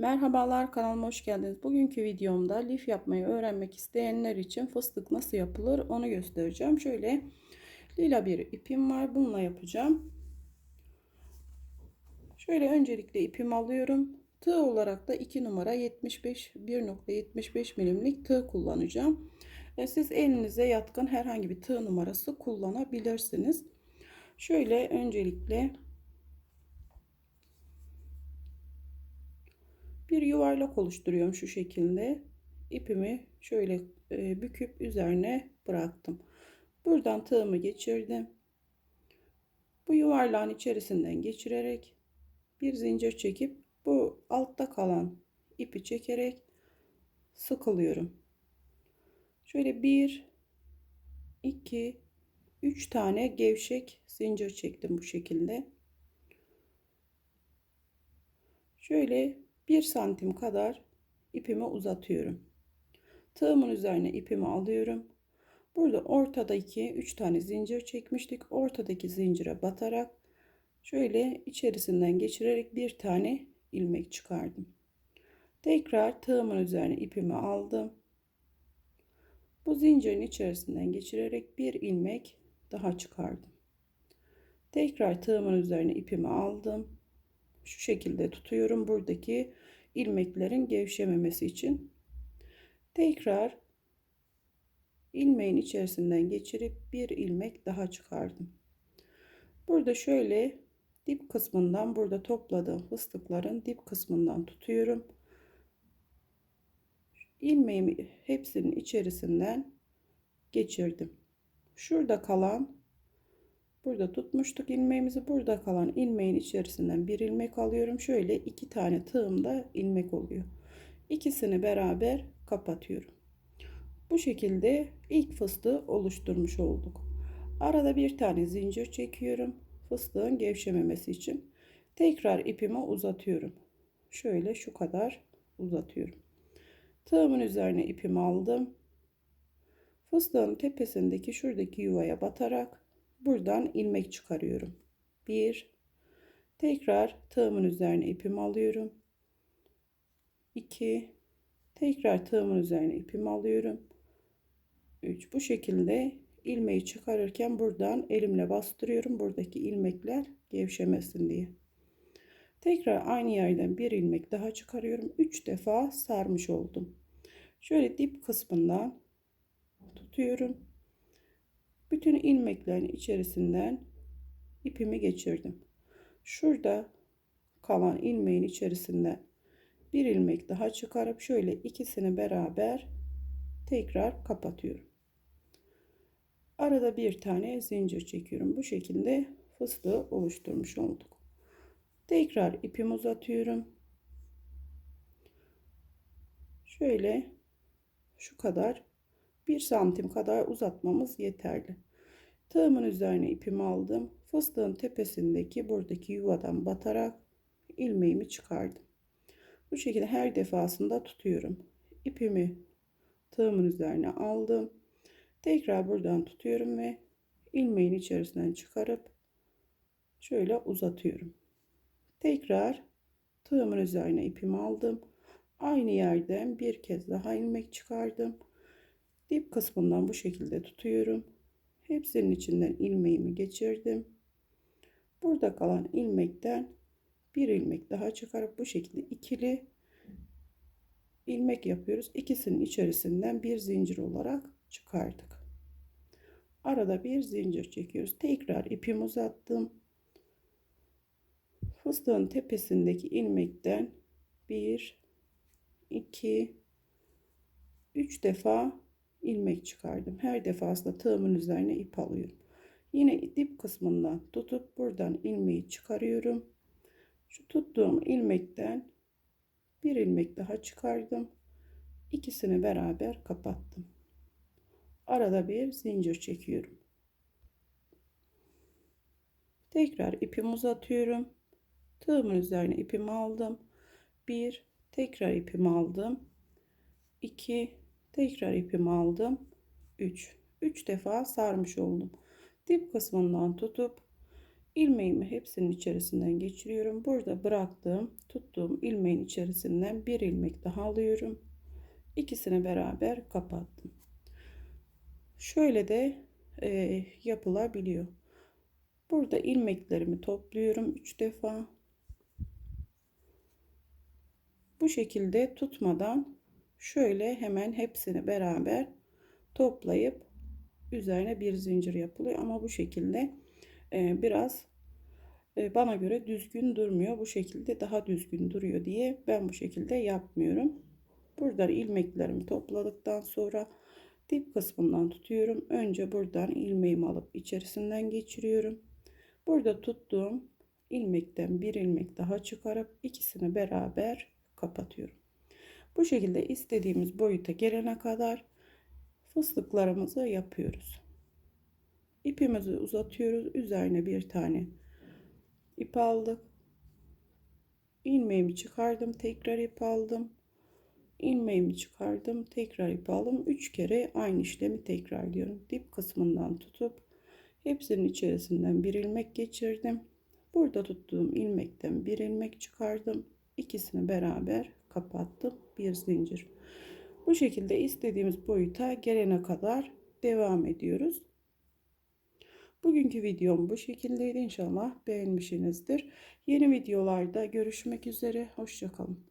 Merhabalar kanalıma hoş geldiniz. Bugünkü videomda lif yapmayı öğrenmek isteyenler için fıstık nasıl yapılır onu göstereceğim. Şöyle lila bir ipim var. Bununla yapacağım. Şöyle öncelikle ipimi alıyorum. Tığ olarak da 2 numara 75 1.75 milimlik tığ kullanacağım. E, siz elinize yatkın herhangi bir tığ numarası kullanabilirsiniz. Şöyle öncelikle yuvarlak oluşturuyorum şu şekilde. İpimi şöyle e, büküp üzerine bıraktım. Buradan tığımı geçirdim. Bu yuvarlağın içerisinden geçirerek bir zincir çekip bu altta kalan ipi çekerek sıkılıyorum. Şöyle bir, iki, üç tane gevşek zincir çektim bu şekilde. Şöyle 1 santim kadar ipimi uzatıyorum. Tığımın üzerine ipimi alıyorum. Burada ortadaki 3 tane zincir çekmiştik. Ortadaki zincire batarak şöyle içerisinden geçirerek bir tane ilmek çıkardım. Tekrar tığımın üzerine ipimi aldım. Bu zincirin içerisinden geçirerek bir ilmek daha çıkardım. Tekrar tığımın üzerine ipimi aldım şu şekilde tutuyorum. Buradaki ilmeklerin gevşememesi için tekrar ilmeğin içerisinden geçirip bir ilmek daha çıkardım. Burada şöyle dip kısmından burada topladığım fıstıkların dip kısmından tutuyorum. İlmeğimi hepsinin içerisinden geçirdim. Şurada kalan Burada tutmuştuk ilmeğimizi. Burada kalan ilmeğin içerisinden bir ilmek alıyorum. Şöyle iki tane tığımda ilmek oluyor. İkisini beraber kapatıyorum. Bu şekilde ilk fıstığı oluşturmuş olduk. Arada bir tane zincir çekiyorum. Fıstığın gevşememesi için. Tekrar ipimi uzatıyorum. Şöyle şu kadar uzatıyorum. Tığımın üzerine ipimi aldım. Fıstığın tepesindeki şuradaki yuvaya batarak buradan ilmek çıkarıyorum. Bir, tekrar tığımın üzerine ipimi alıyorum. 2 tekrar tığımın üzerine ipimi alıyorum. 3 bu şekilde ilmeği çıkarırken buradan elimle bastırıyorum buradaki ilmekler gevşemesin diye. Tekrar aynı yerden bir ilmek daha çıkarıyorum. 3 defa sarmış oldum. Şöyle dip kısmından tutuyorum bütün ilmeklerin içerisinden ipimi geçirdim. Şurada kalan ilmeğin içerisinden bir ilmek daha çıkarıp şöyle ikisini beraber tekrar kapatıyorum. Arada bir tane zincir çekiyorum. Bu şekilde fıstığı oluşturmuş olduk. Tekrar ipimi uzatıyorum. Şöyle şu kadar 1 santim kadar uzatmamız yeterli. Tığımın üzerine ipimi aldım. Fıstığın tepesindeki buradaki yuvadan batarak ilmeğimi çıkardım. Bu şekilde her defasında tutuyorum. İpimi tığımın üzerine aldım. Tekrar buradan tutuyorum ve ilmeğin içerisinden çıkarıp şöyle uzatıyorum. Tekrar tığımın üzerine ipimi aldım. Aynı yerden bir kez daha ilmek çıkardım dip kısmından bu şekilde tutuyorum. Hepsinin içinden ilmeğimi geçirdim. Burada kalan ilmekten bir ilmek daha çıkarıp bu şekilde ikili ilmek yapıyoruz. İkisinin içerisinden bir zincir olarak çıkardık. Arada bir zincir çekiyoruz. Tekrar ipimi uzattım. Fıstığın tepesindeki ilmekten 1 2 3 defa ilmek çıkardım. Her defasında tığımın üzerine ip alıyorum. Yine dip kısmından tutup buradan ilmeği çıkarıyorum. Şu tuttuğum ilmekten bir ilmek daha çıkardım. İkisini beraber kapattım. Arada bir zincir çekiyorum. Tekrar ipimi uzatıyorum. Tığımın üzerine ipimi aldım. Bir, tekrar ipimi aldım. 2 Tekrar ipimi aldım. 3. 3 defa sarmış oldum. Dip kısmından tutup ilmeğimi hepsinin içerisinden geçiriyorum. Burada bıraktığım, tuttuğum ilmeğin içerisinden bir ilmek daha alıyorum. İkisini beraber kapattım. Şöyle de e, yapılabiliyor. Burada ilmeklerimi topluyorum 3 defa. Bu şekilde tutmadan şöyle hemen hepsini beraber toplayıp üzerine bir zincir yapılıyor. Ama bu şekilde e, biraz e, bana göre düzgün durmuyor. Bu şekilde daha düzgün duruyor diye ben bu şekilde yapmıyorum. Buradan ilmeklerimi topladıktan sonra dip kısmından tutuyorum. Önce buradan ilmeğimi alıp içerisinden geçiriyorum. Burada tuttuğum ilmekten bir ilmek daha çıkarıp ikisini beraber kapatıyorum bu şekilde istediğimiz boyuta gelene kadar fıstıklarımızı yapıyoruz. İpimizi uzatıyoruz. Üzerine bir tane ip aldık. ilmeğimi çıkardım. Tekrar ip aldım. ilmeğimi çıkardım. Tekrar ip aldım. Üç kere aynı işlemi tekrarlıyorum. Dip kısmından tutup hepsinin içerisinden bir ilmek geçirdim. Burada tuttuğum ilmekten bir ilmek çıkardım. İkisini beraber kapattım. Bir zincir. Bu şekilde istediğimiz boyuta gelene kadar devam ediyoruz. Bugünkü videom bu şekildeydi. İnşallah beğenmişsinizdir. Yeni videolarda görüşmek üzere. Hoşçakalın.